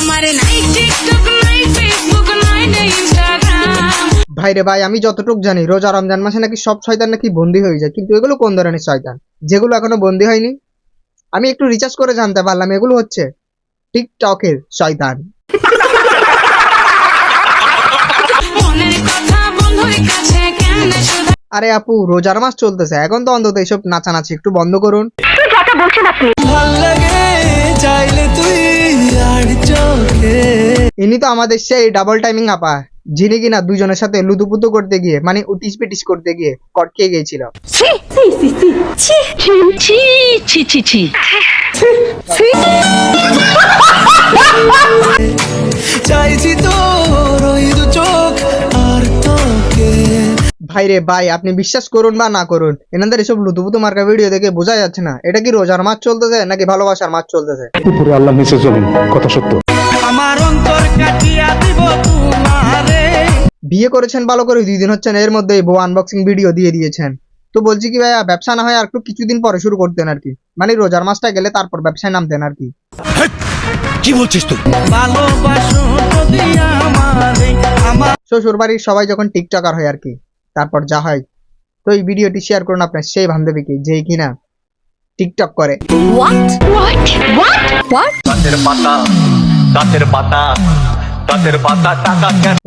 আমার নাই টিকটক নাই ফেসবুক নাই নাই ইনস্টাগ্রাম ভাই রে ভাই আমি যতটুক জানি রোজা রমজান মাসে নাকি সব শয়তান নাকি বন্দি হয়ে যায় কিন্তু এগুলো কোন ধরনের শয়তান? যেগুলো এখনও বন্দি হয়নি? আমি একটু রিচার্জ করে জানতে পারলাম এগুলো হচ্ছে টিকটকের শয়তান। আরে আপু রোজার মাস চলতেছে এখন তো অন্তত এইসব নাচানাচি একটু বন্ধ করুন। ভালো লাগে চাইলে তুই ইনি তো আমাদের সেই ডাবল টাইমিং আপা যিনি কিনা দুজনের সাথে লুতুপুতু করতে গিয়ে মানে উটিস পিটিস করতে গিয়ে কটকে গিয়েছিল চাইছি তোর ভাই রে ভাই আপনি বিশ্বাস করুন বা না করুন এনাদের এসব লুতুপুতু মার্কা ভিডিও দেখে বোঝা যাচ্ছে না। এটা কি রোজার মাস চলতেছে নাকি ভালোবাসার মাস চলতেছে? উপরে আল্লাহ নিচে জমিন কথা সত্য। আমার অন্তর কাটিয়া দিব তোমারে। বিয়ে করেছেন ভালো করে দুই দিন হচ্ছেন এর মধ্যে বউ আনবক্সিং ভিডিও দিয়ে দিয়েছেন। তো বলছি কি ভাইয়া ব্যবসা না হয় আর একটু কিছুদিন পরে শুরু করতেন আর কি। মানে রোজার মাসটা গেলে তারপর ব্যবসায় নামতেন আর কি। কি বলছিস তুই? ভালোবাসো যদি আমারে আমার শ্বশুর বাড়ির সবাই যখন টিকটকার হয় আর কি তারপর যা হয়। তো এই ভিডিওটি শেয়ার করুন আপনার সেই বান্ধবীকে যে কিনা টিকটক করে।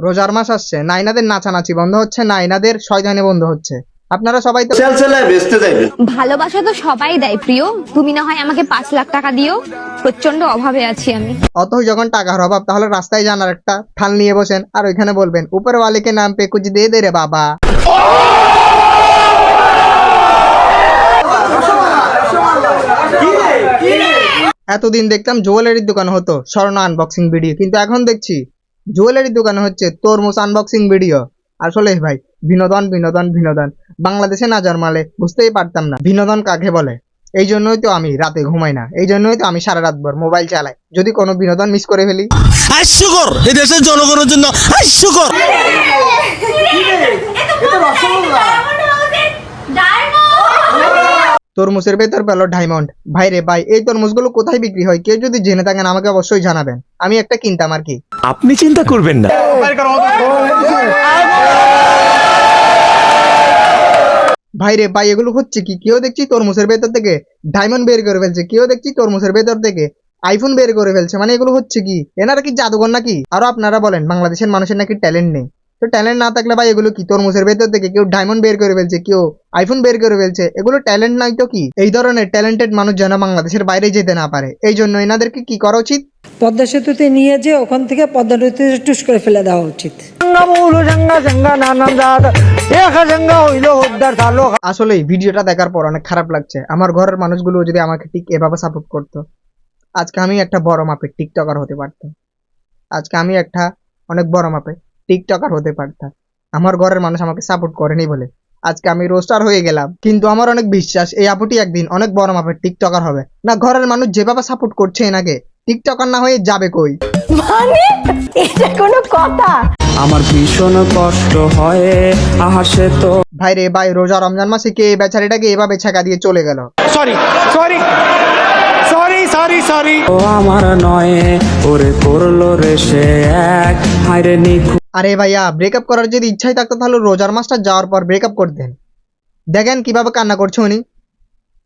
রোজার মাস আসছে নাইনাদের নাচানাচি বন্ধ হচ্ছে নাইনাদের শয়তানি বন্ধ হচ্ছে। আপনারা সবাই তো ভালোবাসা তো সবাই দেয় প্রিয়। তুমি না হয় আমাকে পাঁচ লাখ টাকা দিও। প্রচণ্ড অভাবে আছি আমি। অতই যখন টাকার অভাব তাহলে রাস্তায় জানার একটা থাল নিয়ে বসেন। আর ওইখানে বলবেন উপর ওয়ালিকে নাম পে কুছ দে দে রে বাবা। এতদিন দেখতাম জুয়েলারির দোকান হতো স্বর্ণ আনবক্সিং ভিডিও কিন্তু এখন দেখছি জুয়েলারির দোকান হচ্ছে তরমুজ আনবক্সিং ভিডিও আসলে ভাই বিনোদন বিনোদন বিনোদন। বাংলাদেশে না জন্মালে বুঝতেই পারতাম না। বিনোদন কাকে বলে? এই জন্যই তো আমি রাতে ঘুমাই না। এই জন্যই তো আমি সারা রাত ভর মোবাইল চালাই। যদি কোনো বিনোদন মিস করে ফেলি। হাস্যকর এই দেশের জনগণের জন্য হাস্যকর তরমুজের ভেতর পেল ডায়মন্ড ভাই রে ভাই এই তরমুজগুলো কোথায় বিক্রি হয়? কেউ যদি জেনে থাকেন আমাকে অবশ্যই জানাবেন। আমি একটা কিনতাম আর কি। আপনি চিন্তা করবেন না। ভাই রে ভাই, এগুলো হচ্ছে কি? কেউ দেখছি তরমুজের ভেতর থেকে ডায়মন্ড বের করে ফেলছে। কেউ দেখছি তরমুজের ভেতর থেকে আইফোন বের করে ফেলছে। মানে এগুলো হচ্ছে কি? এনারা কি জাদুঘর নাকি? আরও আপনারা বলেন, বাংলাদেশের মানুষের নাকি ট্যালেন্ট নেই। তো ট্যালেন্ট না থাকলে ভাই এগুলো কি? তরমুজের ভেতর থেকে কেউ ডায়মন্ড বের করে ফেলছে, কেউ আইফোন বের করে ফেলছে। এগুলো ট্যালেন্ট নাই তো কি? এই ধরনের ট্যালেন্টেড মানুষ যেন বাংলাদেশের বাইরে যেতে না পারে। এই জন্য এনাদেরকে কি করা উচিত? পদ্মা সেতুতে নিয়ে যে ওখান থেকে পদ্মা নদীতে টুস করে ফেলে দেওয়া উচিত। আসলে ভিডিওটা দেখার পর অনেক খারাপ লাগছে। আমার ঘরের মানুষগুলো যদি আমাকে ঠিক এভাবে সাপোর্ট করতো আজকে আমি একটা বড় মাপের টিকটকার হতে পারতাম। আজকে আমি একটা অনেক বড় মাপের টিকটকার হতে পারতাম। আমার ঘরের মানুষ আমাকে সাপোর্ট করেনি বলে। আজকে আমি রোস্টার হয়ে গেলাম। কিন্তু আমার অনেক বিশ্বাস এই আপুটি একদিন অনেক বড় মাপের টিকটকার হবে। না ঘরের মানুষ যেভাবে সাপোর্ট করছে এনাকে টিকটকার না হয়ে যাবে কই? আমার ভীষণ কষ্ট হয়। আহা সে তো ভাই রে ভাই রোজা রমজান মাসে কে বেচারিটাকে এভাবে ছেঁকা দিয়ে চলে গেল? ও আমার নয় ওরে করল রে সে এক। হায়রে নিখু আরে ভাইয়া ব্রেকআপ করার যদি ইচ্ছাই থাকতো তাহলে রোজার মাসটা যাওয়ার পর ব্রেকআপ করতেন। দেখেন কীভাবে কান্না করছে উনি।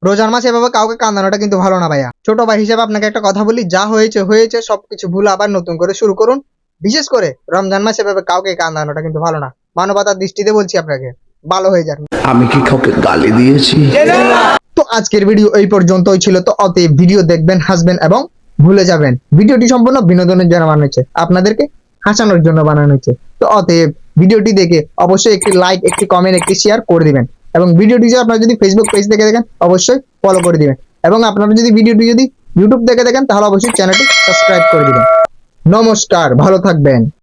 রোজার মাসে এভাবে কাউকে কান্দানোটা কিন্তু ভালো না ভাইয়া। ছোট ভাই হিসেবে আপনাকে একটা কথা বলি যা হয়েছে হয়েছে সবকিছু ভুলে আবার নতুন করে শুরু করুন। বিশেষ করে রমজান মাসে ভাবে কাউকে কান্দানোটা কিন্তু ভালো না। মানবতার দৃষ্টিতে বলছি আপনাকে ভালো হয়ে যান। আমি কি কাউকে গালি দিয়েছি? তো আজকের ভিডিও এই পর্যন্তই ছিল তো অতএব ভিডিও দেখবেন হাসবেন এবং ভুলে যাবেন। ভিডিওটি সম্পূর্ণ বিনোদনের জন্য বানানো হয়েছে আপনাদেরকে হাসানোর জন্য বানানো হয়েছে। তো অতএব ভিডিওটি দেখে অবশ্যই একটি লাইক একটি কমেন্ট একটি শেয়ার করে দিবেন। এবং ভিডিওটি যদি আপনারা যদি ফেসবুক পেজ থেকে দেখেন অবশ্যই ফলো করে দিবেন। এবং আপনারা যদি ভিডিওটি যদি ইউটিউব থেকে দেখেন তাহলে অবশ্যই চ্যানেলটি সাবস্ক্রাইব করে দিবেন। নমস্কার ভালো থাকবেন।